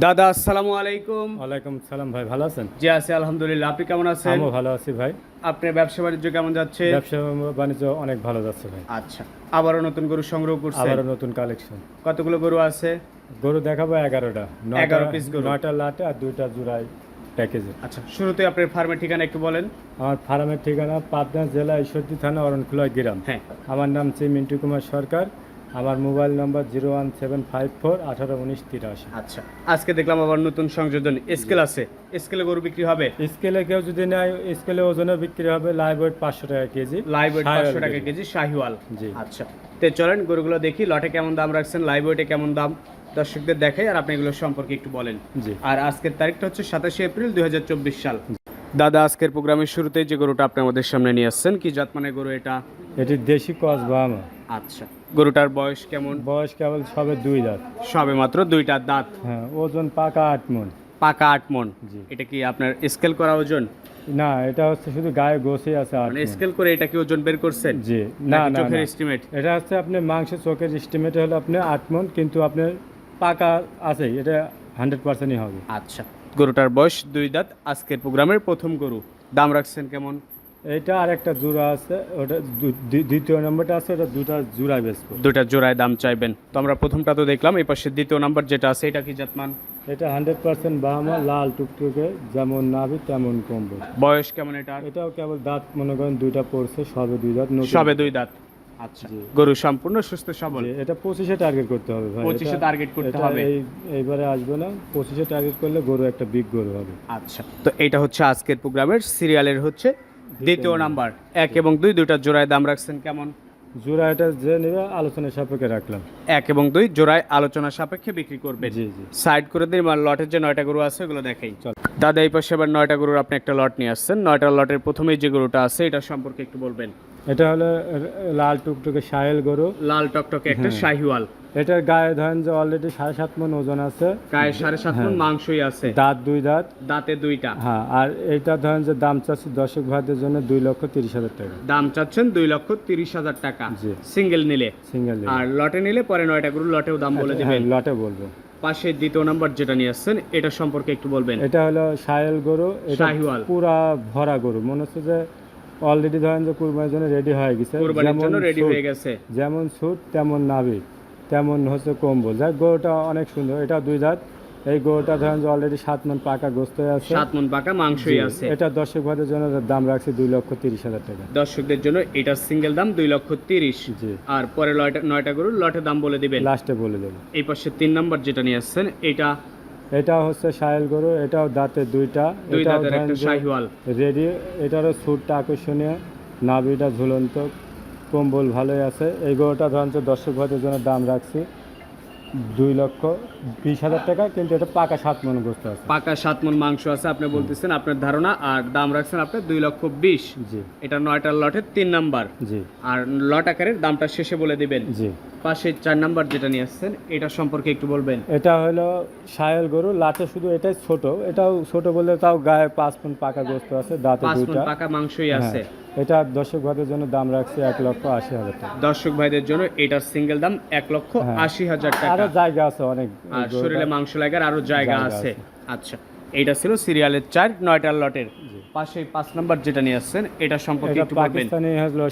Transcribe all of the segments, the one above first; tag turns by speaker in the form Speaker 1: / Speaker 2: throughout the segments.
Speaker 1: দাদা আসসালামু আলাইকুম।
Speaker 2: ওয়ালাইকুম সালাম ভাই ভালো আছেন?
Speaker 1: জি আছি আলহামদুলিল্লাহ। আপনি কেমন আছেন?
Speaker 2: আমিও ভালো আছি ভাই।
Speaker 1: আপনার ব্যবসা বাণিজ্য কেমন যাচ্ছে?
Speaker 2: ব্যবসা বাণিজ্য অনেক ভালো যাচ্ছে ভাই।
Speaker 1: আচ্ছা আবারও নতুন গরু সংগ্রহ করছেন?
Speaker 2: আবারও নতুন কালেকশন
Speaker 1: কতগুলো গরু আছে?
Speaker 2: গরু দেখাবো এগারোটা।
Speaker 1: 11 piece গরু।
Speaker 2: নয়টা লাটে আর দুইটা জোড়াই প্যাকেজে
Speaker 1: আচ্ছা শুরুতে আপনার ফার্মের ঠিকানা একটু বলেন।
Speaker 2: আমার ফার্মের ঠিকানা পাবনা জেলা ঈশ্বরদী থানা অরণখোলা গ্রাম।
Speaker 1: হ্যাঁ।
Speaker 2: আমার নাম শ্রী মিন্টু কুমার সরকার। আমার mobile number zero one seven five four আঠারো উনিশ তিরাশি।
Speaker 1: আচ্ছা আজকে দেখলাম আবার নতুন সংযোজন স্কেল আছে। স্কেলে গরু বিক্রি হবে?
Speaker 2: স্কেলে কেউ যদি নেয় স্কেলে ওজনে বিক্রি হবে লাইভ ওয়েট পাঁচশো টাকা কেজি
Speaker 1: লাইভ ওয়েট পাঁচশো টাকা
Speaker 2: কেজি।
Speaker 1: শাহিওয়াল।
Speaker 2: জি।
Speaker 1: আচ্ছা তো চলেন গরুগুলো দেখি লটে কেমন দাম রাখছেন লাইভ ওয়েটে কেমন দাম দর্শকদের দেখাই আর আপনি এগুলো সম্পর্কে একটু বলেন।
Speaker 2: জি।
Speaker 1: আর আজকের তারিখটা হচ্ছে সাতাশে এপ্রিল দুই হাজার চব্বিশ সাল। দাদা আজকের প্রোগ্রামের শুরুতে যে গরুটা আপনি আমাদের সামনে নিয়ে আসছেন কি জাতমানের গরু এটা?
Speaker 2: এটি দেশি কস বাহামা
Speaker 1: আচ্ছা গরুটার বয়স কেমন?
Speaker 2: বয়স কেবল সবে দুই দাঁত।
Speaker 1: সবে মাত্র দুইটা দাঁত।
Speaker 2: হ্যাঁ ওজন পাকা আট মন।
Speaker 1: পাকা আট মন।
Speaker 2: জি।
Speaker 1: এটা কি আপনার স্কেল করা ওজন?
Speaker 2: না এটা হচ্ছে শুধু গায়ে গোসে আছে
Speaker 1: মানে স্কেল করে এটা কি ওজন বের করছেন?
Speaker 2: জি না না
Speaker 1: চোখের এস্টিমেট
Speaker 2: এটা হচ্ছে আপনি মাংস চোখের এস্টিমেট হলো আপনি আট মন কিন্তু আপনার পাকা আছে এটা হান্ড্রেড পার্সেন্টই হবে।
Speaker 1: আচ্ছা। গরুটার বয়স দুই দাঁত আজকের প্রোগ্রামের প্রথম গরু। দাম রাখছেন কেমন?
Speaker 2: এটা আর একটা জোড়া আছে ওটা দ্বিতীয় নম্বরটা আছে ওটা দুটা জোড়ায় বেচবো।
Speaker 1: দুইটা জোড়ায় দাম চাইবেন। তো আমরা প্রথমটা তো দেখলাম এই পাশে দ্বিতীয় নাম্বার যেটা আছে এটা কি জাতমান?
Speaker 2: এটা হান্ড্রেড পার্সেন্ট বাহামা লাল টুকটুকে যেমন নাবি তেমন কম্বল।
Speaker 1: বয়স কেমন এটা
Speaker 2: এটাও কেবল দাঁত মনে করেন দুইটা পড়ছে সবে দুই দাঁত
Speaker 1: সবে দুই দাঁত। আচ্ছা। গরু সম্পূর্ণ সুস্থ সবল।
Speaker 2: এটা পঁচিশে টার্গেট করতে হবে ভাই।
Speaker 1: পঁচিশে টার্গেট করতে হবে।
Speaker 2: এইবারে আসবে না। পঁচিশে টার্গেট করলে গরু একটা বিগ গরু হবে।
Speaker 1: আচ্ছা। তো এটা হচ্ছে আজকের প্রোগ্রামের সিরিয়ালের হচ্ছে দ্বিতীয় নাম্বার এক এবং দুই দুইটা জোড়ায় দাম রাখছেন কেমন?
Speaker 2: জোড়া এটা যে নেবে আলোচনার সাপেক্ষে রাখলাম।
Speaker 1: এক এবং দুই জোড়ায় আলোচনা সাপেক্ষে বিক্রি করবেন।
Speaker 2: জি জি।
Speaker 1: সাইড করে দিন আর লটের যে নয়টা গরু আছে ওগুলো দেখাই।
Speaker 2: চল।
Speaker 1: দাদা এই পাশে আবার নয়টা গরুর আপনি একটা লট নিয়ে আসছেন। নয়টা লটের প্রথমেই যে গরুটা আছে এটা সম্পর্কে একটু বলবেন।
Speaker 2: এটা হলো লাল টুকটুকে সাহেল গরু।
Speaker 1: লাল টকটকে একটা শাহিওয়াল।
Speaker 2: এটার গায়ে ধরেন যে অলরেডি সাড়ে সাত মন ওজন আছে।
Speaker 1: গায়ে সাড়ে সাত মন মাংসই আছে।
Speaker 2: দাঁত দুই দাঁত।
Speaker 1: দাঁতে দুইটা।
Speaker 2: হ্যাঁ আর এটা ধরেন যে দাম চাচ্ছি দর্শক ভাইদের জন্য দুই লক্ষ তিরিশ হাজার টাকা।
Speaker 1: দাম চাচ্ছেন দুই লক্ষ তিরিশ হাজার টাকা। সিঙ্গেল নিলে।
Speaker 2: সিঙ্গেল
Speaker 1: আর লটে নিলে পরে নয়টা গরু লটেও দাম বলে দিবেন।
Speaker 2: হ্যাঁ লটে বলব।
Speaker 1: পাশে দ্বিতীয় নাম্বার যেটা নিয়ে আসছেন এটা সম্পর্কে একটু বলবেন।
Speaker 2: এটা হলো সাহেল গরু। এটা পুরা ভরা গরু। মনে হচ্ছে যে অলরেডি ধরেন যে কুরবানির জন্য রেডি হয়ে গেছে।
Speaker 1: কোরবানির
Speaker 2: যেমন
Speaker 1: জন্য রেডি
Speaker 2: সুট-
Speaker 1: হয়ে গেছে।
Speaker 2: যেমন সুট তেমন নাভি তেমন হচ্ছে কম্বল। যাক গরুটা অনেক সুন্দর। এটা দুই দাঁত এই গরুটা ধরেন যে অলরেডি সাত মন পাকা গোস্ত হয়ে আছে।
Speaker 1: সাত মন পাকা মাংসই আছে।
Speaker 2: এটা দর্শক ভাইদের জন্য দাম রাখছি দুই লক্ষ তিরিশ হাজার টাকা।
Speaker 1: দর্শকদের জন্য এটা সিঙ্গেল দাম দুই লক্ষ তিরিশ।
Speaker 2: জি।
Speaker 1: আর পরে লয়টা নয়টা গরুর লটের দাম বলে দিবেন।
Speaker 2: লাস্টে বলে দেবো।
Speaker 1: এই পাশে তিন নাম্বার যেটা নিয়ে আসছেন এটা
Speaker 2: এটা হচ্ছে সাহেল গরু এটাও দাঁতে দুইটা।
Speaker 1: এটা
Speaker 2: এটাও
Speaker 1: একটা শাহিওয়াল।
Speaker 2: রেডি এটারও সুরটা আকর্ষণীয়। নাভিটা ঝুলন্ত কম্বল ভালোই আছে। এই গরুটা ধরেন দর্শক ভাইদের জন্য দাম রাখছি। দুই লক্ষ বিশ হাজার টাকা কিন্তু এটা পাকা সাত মন গোস্ত আছে।
Speaker 1: পাকা সাত মন মাংস আছে আপনি বলতেছেন আপনার ধারণা আর দাম রাখছেন আপনি দুই লক্ষ বিশ।
Speaker 2: জি।
Speaker 1: এটা নয়টার লটের তিন নাম্বার।
Speaker 2: জি।
Speaker 1: আর লট আকারের দামটা শেষে বলে দিবেন।
Speaker 2: জি।
Speaker 1: পাশে চার নাম্বার যেটা নিয়ে আসছেন এটা সম্পর্কে একটু বলবেন।
Speaker 2: এটা হলো সাহেল গরু লাটে শুধু এটাই ছোট। এটাও ছোট বলে তাও গায়ে পাঁচ মন পাকা গোস্ত আছে দাঁতে
Speaker 1: পাঁচ মন
Speaker 2: দুইটা।
Speaker 1: পাকা মাংসই আছে।
Speaker 2: হ্যাঁ, এটা দর্শক ভাইদের জন্য দাম রাখছি এক লক্ষ আশি হাজার টাকা।
Speaker 1: দর্শক ভাইদের জন্য এটার সিঙ্গেল দাম এক লক্ষ
Speaker 2: হ্যাঁ।
Speaker 1: আশি হাজার টাকা।
Speaker 2: আরও জায়গা আছে অনেক।
Speaker 1: আর শরীরে মাংস লাগার আরও জায়গা আছে। আচ্ছা এইটা ছিল সিরিয়ালের চার নয়টার লটের। পাশে পাঁচ নাম্বার যেটা নিয়ে আসছেন এটা সম্পর্কে
Speaker 2: এটা
Speaker 1: একটু বলবেন।
Speaker 2: পাকিস্তানি হলো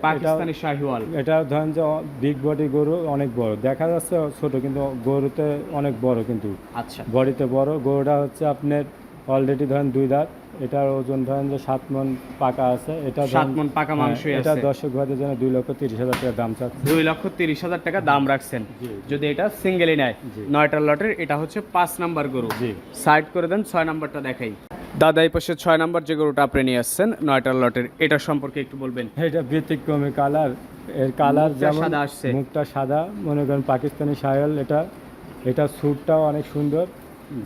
Speaker 1: পাকিস্তানি শাহিওয়াল।
Speaker 2: এটা ধরেন যে বিগ বডি গরু অনেক বড়। দেখা যাচ্ছে ছোট কিন্তু গরুতে অনেক বড় কিন্তু।
Speaker 1: আচ্ছা।
Speaker 2: বডিতে বড়। গরুটা হচ্ছে আপনার অলরেডি ধরেন দুই দাঁত এটার ওজন ধরেন যে সাত মন পাকা আছে এটা
Speaker 1: সাত মন পাকা
Speaker 2: হ্যাঁ,
Speaker 1: মাংসই
Speaker 2: এটা দর্শক ভাইদের জন্য দুই লক্ষ তিরিশ হাজার টাকা দাম চাচ্ছে।
Speaker 1: দুই লক্ষ তিরিশ হাজার টাকা দাম রাখছেন। যদি এটা সিঙ্গেলই নেয়। নয়টার লটের এটা হচ্ছে পাঁচ নাম্বার গরু।
Speaker 2: জি।
Speaker 1: সাইড করে দেন ছয় নাম্বারটা দেখাই। দাদা এই পাশে ছয় নাম্বার যে গরুটা আপনি নিয়ে আসছেন নয়টার লটের এটা সম্পর্কে একটু বলবেন।
Speaker 2: এটা ব্যতিক্রমী কালার। এর কালার যেমন
Speaker 1: সাদা আসছে।
Speaker 2: মুখটা সাদা মনে করেন পাকিস্তানি সাহেল এটা এটা স্যুটটাও অনেক সুন্দর।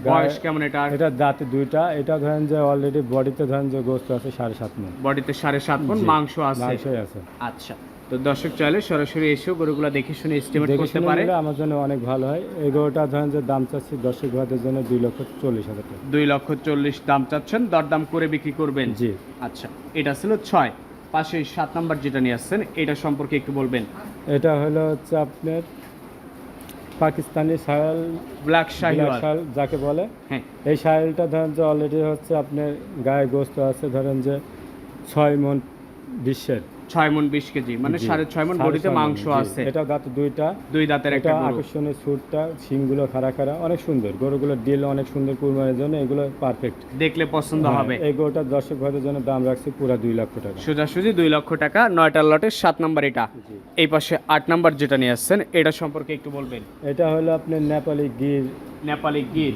Speaker 1: বয়স কেমন এটা
Speaker 2: এটা দাঁতে দুইটা এটা ধরেন যে অলরেডি বডিতে ধরেন যে গোস্ত আছে সাড়ে সাত মন
Speaker 1: বডিতে সাড়ে সাত মন মাংস আছে।
Speaker 2: মাংসই আছে।
Speaker 1: আচ্ছা তো দর্শক চাইলে সরাসরি এসেও গরুগুলো দেখে শুনে এস্টিমেট করতে পারে।
Speaker 2: আমার জন্য অনেক ভালো হয়। এই গরুটা ধরেন যে দাম চাচ্ছি দর্শক ভাইদের জন্য দুই লক্ষ চল্লিশ হাজার টাকা।
Speaker 1: দুই লক্ষ চল্লিশ দাম চাচ্ছেন দরদাম করে বিক্রি করবেন।
Speaker 2: জি।
Speaker 1: আচ্ছা এটা ছিল ছয়। পাশে সাত নাম্বার যেটা নিয়ে আসছেন এটা সম্পর্কে একটু বলবেন।
Speaker 2: এটা হলো হচ্ছে আপনার পাকিস্তানি শাল
Speaker 1: ব্ল্যাক
Speaker 2: শাল যাকে বলে।
Speaker 1: হ্যাঁ।
Speaker 2: এই সায়ালটা ধরেন যে অলরেডি হচ্ছে আপনার গায়ে গোস্ত আছে ধরেন যে ছয় মন বিশ্বের
Speaker 1: ছয় মন বিশ কেজি মানে সাড়ে ছয় মন বডিতে মাংস আছে।
Speaker 2: এটা দাঁত দুইটা।
Speaker 1: দুই দাঁতের একটা
Speaker 2: আকর্ষণীয় সুরটা শিংগুলো খাড়া খাড়া অনেক সুন্দর। গরুগুলোর ডিল অনেক সুন্দর কুরবানির জন্য এগুলো পারফেক্ট
Speaker 1: দেখলে পছন্দ হবে।
Speaker 2: এই গরুটার দর্শক ভাইদের জন্য দাম রাখছি পুরো দুই লক্ষ টাকা।
Speaker 1: সোজাসুজি দুই লক্ষ টাকা নয়টার লটের সাত নাম্বার এটা। এই পাশে আট নাম্বার যেটা নিয়ে আসছেন এটা সম্পর্কে একটু বলবেন।
Speaker 2: এটা হলো আপনার নেপালি গির
Speaker 1: নেপালি গির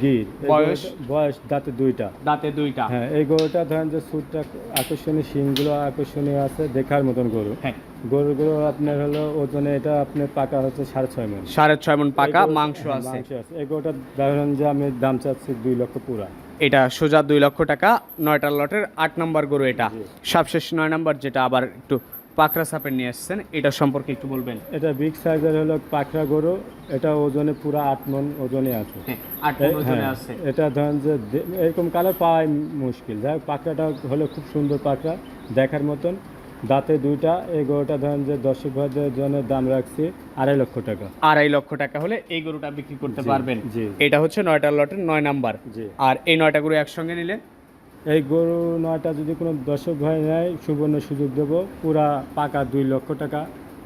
Speaker 1: বয়স?
Speaker 2: বয়স দাঁতে দুইটা।
Speaker 1: দাঁতে দুইটা।
Speaker 2: হ্যাঁ এই গরুটা ধরেন যে সুরটা আকর্ষণীয় শিংগুলো আকর্ষণীয় আছে দেখার মতন গরু।
Speaker 1: হ্যাঁ।
Speaker 2: গরুগুলো আপনার হলো ওজনে এটা আপনার পাকা হচ্ছে সাড়ে ছয় মন।
Speaker 1: সাড়ে ছয় মন পাকা মাংস
Speaker 2: হ্যাঁ,
Speaker 1: আছে।
Speaker 2: এই গরুটা ধরেন যে আমি দাম চাচ্ছি দুই লক্ষ পুরা।
Speaker 1: এটা সোজা দুই লক্ষ টাকা নয়টার লটের আট নম্বর গরু এটা। সবশেষ নয় নম্বর যেটা আবার একটু পাকড়া সাপের নিয়ে আসছেন এটা সম্পর্কে একটু বলবেন।
Speaker 2: এটা বিগ সাইজের হলো পাখরা গরু এটা ওজনে পুরো আট মন ওজনে আছে।
Speaker 1: হ্যাঁ
Speaker 2: হ্যাঁ,
Speaker 1: আছে।
Speaker 2: এটা ধরেন যে এরকম কালার পাওয়াই মুশকিল। যাই পাখরাটা হলো খুব সুন্দর পাখরা দেখার মতন। দাঁতে দুইটা এই গরুটা ধরেন যে দর্শক ভাইদের জন্য দাম রাখছি আড়াই লক্ষ টাকা।
Speaker 1: আড়াই লক্ষ টাকা হলে এই গরুটা বিক্রি করতে পারবেন। এটা হচ্ছে নয়টা লটের নয় নাম্বার। আর এই নয়টা গরু একসঙ্গে নিলে
Speaker 2: এই গরু নয়টা যদি কোনো দর্শক ভাই নেয় সুবর্ণ সুযোগ দেব। পুরা পাকা দুই লক্ষ টাকা।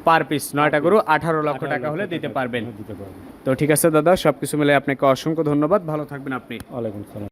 Speaker 1: পার পিস নয়টা গরু আঠারো লক্ষ টাকা হলে দিতে পারবেন।
Speaker 2: দিতে পারবেন।
Speaker 1: তো ঠিক আছে দাদা সবকিছু মিলে আপনাকে অসংখ্য ধন্যবাদ। ভালো থাকবেন আপনি।
Speaker 2: ওয়ালাইকুম সালাম